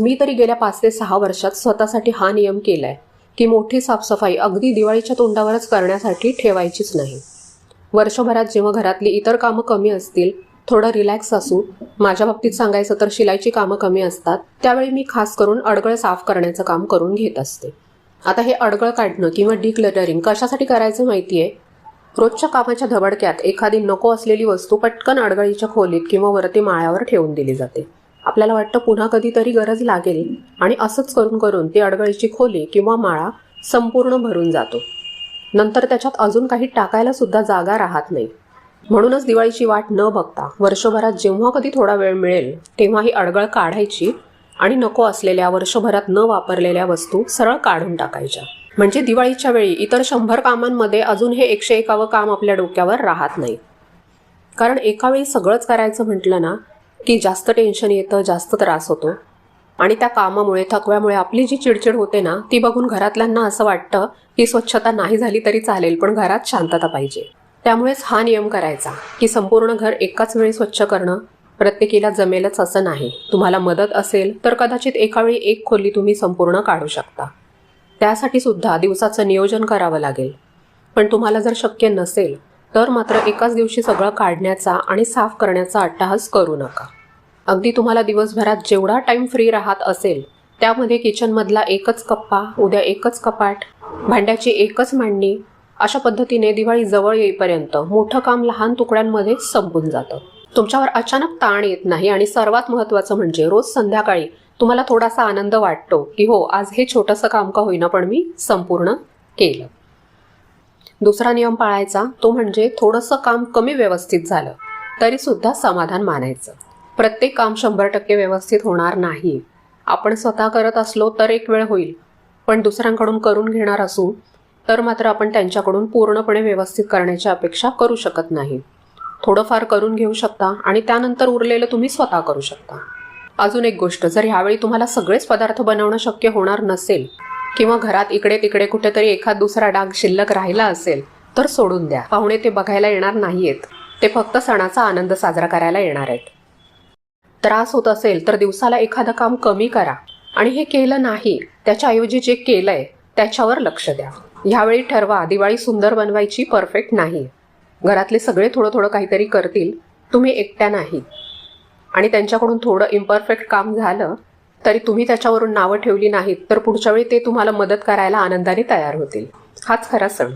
मी तरी गेल्या पाच ते सहा वर्षात स्वतःसाठी हा नियम केलाय की मोठी साफसफाई अगदी दिवाळीच्या तोंडावरच करण्यासाठी ठेवायचीच नाही. वर्षभरात जेव्हा घरातली इतर कामं कमी असतील थोडं रिलॅक्स असू माझ्या बाबतीत सांगायचं तर शिलाईची कामं कमी असतात त्यावेळी मी खास करून अडगळ साफ करण्याचं काम करून घेत असते. आता हे अडगळ काढणं किंवा डिक्लटरिंग कशासाठी करायचं माहिती आहे रोजच्या कामाच्या धबडक्यात एखादी नको असलेली वस्तू पटकन अडगळीच्या खोलीत किंवा वरती माळ्यावर ठेवून दिली जाते. आपल्याला वाटतं पुन्हा कधीतरी गरज लागेल. आणि असंच करून करून ती अडगळीची खोली किंवा माळा संपूर्ण भरून जातो. नंतर त्याच्यात अजून काही टाकायला सुद्धा जागा राहत नाही. म्हणूनच दिवाळीची वाट न बघता वर्षभरात जेव्हा कधी थोडा वेळ मिळेल तेव्हा ही अडगळ काढायची आणि नको असलेल्या वर्षभरात न वापरलेल्या वस्तू सरळ काढून टाकायच्या. म्हणजे दिवाळीच्या वेळी इतर शंभर कामांमध्ये अजून हे एकशे एकावं काम आपल्या डोक्यावर राहत नाही. कारण एका वेळी सगळंच करायचं म्हटलं ना की जास्त टेन्शन येतं जास्त त्रास होतो. आणि त्या कामामुळे थकव्यामुळे आपली जी चिडचिड होते ना ती बघून घरातल्यांना असं वाटतं की स्वच्छता नाही झाली तरी चालेल पण घरात शांतता पाहिजे. त्यामुळेच हा नियम करायचा की संपूर्ण घर एकाच वेळी स्वच्छ करणं प्रत्येकीला जमेलच असं नाही. तुम्हाला मदत असेल तर कदाचित एकावेळी एक खोली तुम्ही संपूर्ण काढू शकता. त्यासाठी सुद्धा दिवसाचं नियोजन करावं लागेल. पण तुम्हाला जर शक्य नसेल तर मात्र एकाच दिवशी सगळं काढण्याचा आणि साफ करण्याचा अट्टाहास करू नका. अगदी तुम्हाला दिवसभरात जेवढा टाईम फ्री राहत असेल त्यामध्ये किचनमधला एकच कप्पा उद्या एकच कपाट भांड्याची एकच मांडणी अशा पद्धतीने दिवाळी जवळ येईपर्यंत मोठं काम लहान तुकड्यांमध्ये संपून जातं. तुमच्यावर अचानक ताण येत नाही आणि सर्वात महत्त्वाचं म्हणजे रोज संध्याकाळी तुम्हाला थोडासा आनंद वाटतो की हो आज हे छोटंसं काम का होईना पण मी संपूर्ण केलं. दुसरा नियम पाळायचा तो म्हणजे थोडंसं काम कमी व्यवस्थित झालं तरी सुद्धा समाधान मानायचं. प्रत्येक काम शंभर टक्के व्यवस्थित होणार नाही. आपण स्वतः करत असलो तर एक वेळ होईल. पण दुसऱ्यांकडून करून घेणार असू तर मात्र आपण त्यांच्याकडून पूर्णपणे व्यवस्थित करण्याची अपेक्षा करू शकत नाही. थोडंफार करून घेऊ शकता आणि त्यानंतर उरलेलं तुम्ही स्वतः करू शकता. अजून एक गोष्ट जर ह्यावेळी तुम्हाला सगळेच पदार्थ बनवणं शक्य होणार नसेल किंवा घरात इकडे तिकडे कुठेतरी एखाद दुसरा डाग शिल्लक राहिला असेल तर सोडून द्या. पाहुणे ते बघायला येणार नाहीयेत. ते फक्त सणाचा आनंद साजरा करायला येणार आहेत. त्रास होत असेल तर दिवसाला एखादं काम कमी करा. आणि हे केलं नाही त्याच्याऐवजी जे केलंय त्याच्यावर लक्ष द्या. ह्यावेळी ठरवा दिवाळी सुंदर बनवायची परफेक्ट नाही. घरातले सगळे थोडं थोडं काहीतरी करतील तुम्ही एकट्या नाही. आणि त्यांच्याकडून थोडं इम्परफेक्ट काम झालं तरी तुम्ही त्याच्यावरून नावं ठेवली नाहीत तर पुढच्या वेळी ते तुम्हाला मदत करायला आनंदाने तयार होतील. हाच खरा सण.